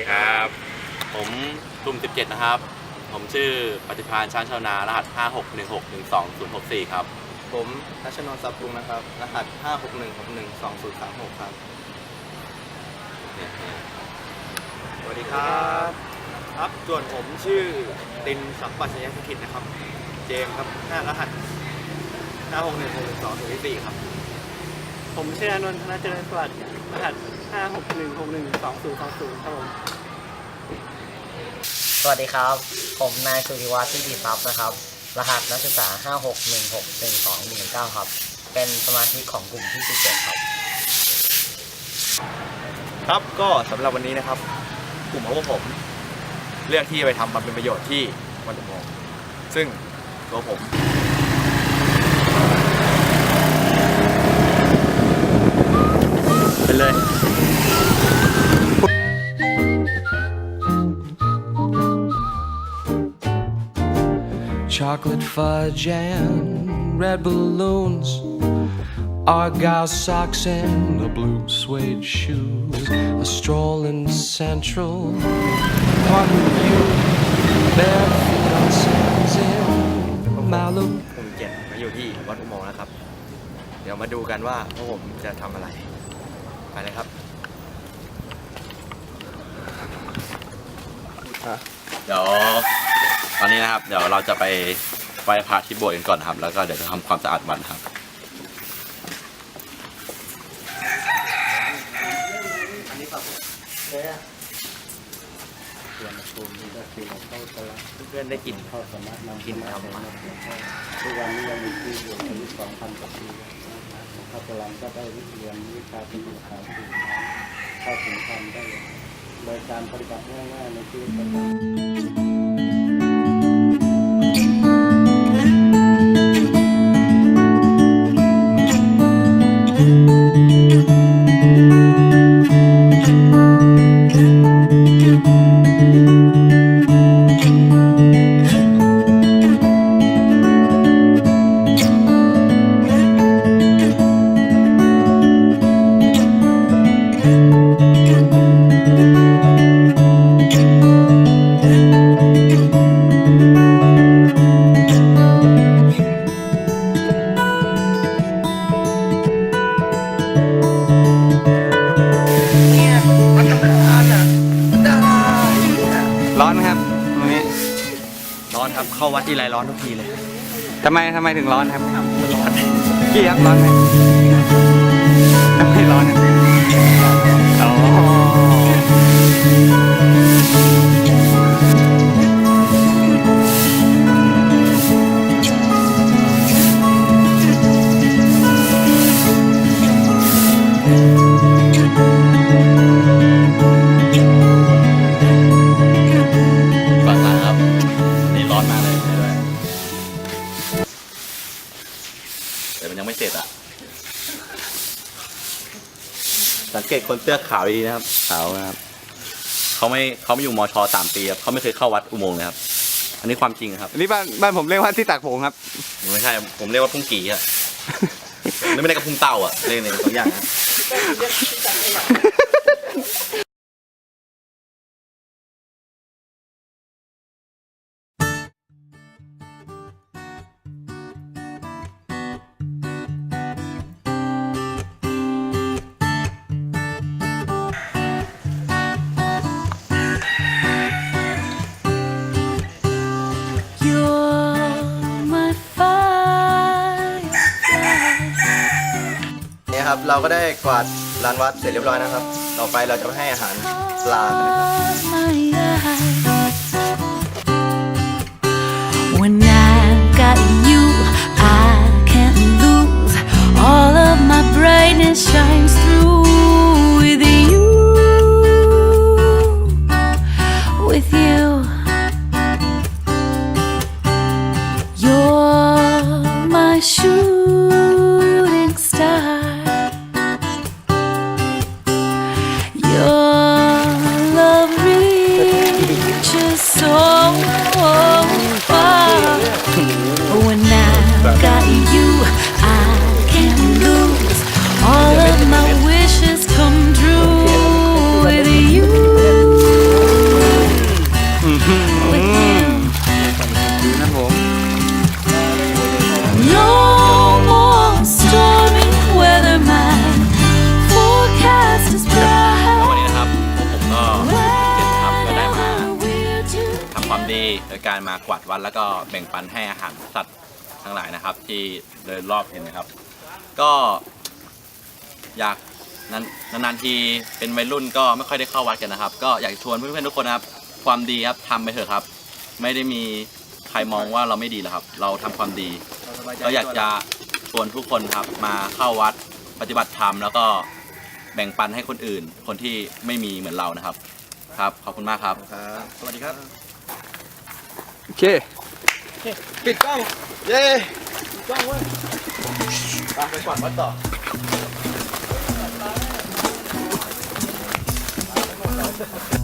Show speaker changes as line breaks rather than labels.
ดีครับ ผมกลุ่ม 17 นะครับ ผมชื่อปฏิพานช้างชาวนารหัส 561612064 ครับ
ผมนัชนนท์ซับปรุงนะครับ รหัส 5 6 1 6 1 2 0 3 6 ครับ
สวัสดีครับ ครับส่วนผมชื่อตินสัมปัชยสถิตนะครับ เจมส์ครับหน้ารหัส5 6 1 6 1 2 0 4ครับ
ผมชื่ออานนท์ธนเจริญสวัสดิ์รหัส 5 6 1 6 1 2 0 2 0ครับผม
สวัสดีครับ ผมนายสุริวัฒน์ที่ดีทรัพย์นะครับ รหัสนักศึกษา 56161219 ครับ เป็นสมาชิกของกลุ่มที่ 17 ครับ
ครับก็สำหรับวันนี้นะครับ กลุ่มของพวกผม เลือกที่จะไปทำบำเพ็ญประโยชน์ที่วัดอุโมงค์ซึ่งตัวผมเป็นเลย
chocolate fudge and red balloons, argyle socks and a blue suede shoes, a stroll in Central Park with you, bare feet on sands in Malibu.
กลุ่มเจ็ดมาอยู่ที่วัดอุโมงค์นะครับ เดี๋ยวมาดูกันว่าพวกผมจะทำอะไร ไปเลยครับ
เดี๋ยว ตอนนี้นะครับ เดี๋ยวเราจะไปไหว้พระที่โบสถ์กันก่อนนะครับ แล้วก็เดี๋ยวจะทำความสะอาดวัดครับ
เพื่อนได้กลิ่นกินทำมา
ทุกวันนี้ยังมีที่อยู่ถึงสองพันกว่าปีพระจรันก็ได้เรียนวิชาเป็นภาษาสี่เข้าถึงธรรมได้ โดยการปฏิบัติง่ายๆในชีวิตประจำ
ตรงนี้ร้อนครับเข้าวัดที่ไรร้อนทุกทีเลยทำไมทำไมถึงร้อนครับร้อนกี่ครับร้อนไหมทำไมร้อนครับอ๋อ แต่มันยังไม่เสร็จอะ สังเกตคนเสื้อขาวดีๆนะครับ ขาวนะครับ เขาไม่เขาไม่อยู่มชสามปีครับเขาไม่เคยเข้าวัดอุโมงค์เลยครับ อันนี้ความจริงครับอันนี้บ้านบ้านผมเรียกว่าที่ตากผมครับ
ไม่ใช่ ผมเรียกว่าพุ่งกี่อะไม่ได้กับพุ่งเต่าอะเรียกในสองอย่าง นะ
เนี่ยครับ เราก็ได้กวาดลานวัดเสร็จเรียบร้อยนะครับ ต่อไปเราจะให้อาหารปลากันนะครับ
When I've got you, I can't lose. All of my brightness shines through with you. With you. You're my shooting just so.
Oh, มากวาดวัดแล้วก็แบ่งปันให้อาหารสัตว์ทั้งหลายนะครับ ที่เดินรอบเห็นนะครับ ก็อยากนั้นนานๆทีเป็นวัยรุ่นก็ไม่ค่อยได้เข้าวัดกันนะครับ ก็อยากชวนเพื่อนๆทุกคนนะครับ ความดีครับทำไปเถอะครับ ไม่ได้มีใครมองว่าเราไม่ดีหรอกครับ เราทำความดีก็อยากจะชวนทุกคนครับมาเข้าวัดปฏิบัติธรรมแล้วก็แบ่งปันให้คนอื่น คนที่ไม่มีเหมือนเรานะครับ ครับขอบคุณมากครับ
ครับสวัสดีครับ
โอเค
ปิดกล้อง เย้ปิดกล้องเว้ยไปไปกวาดวัดต่อ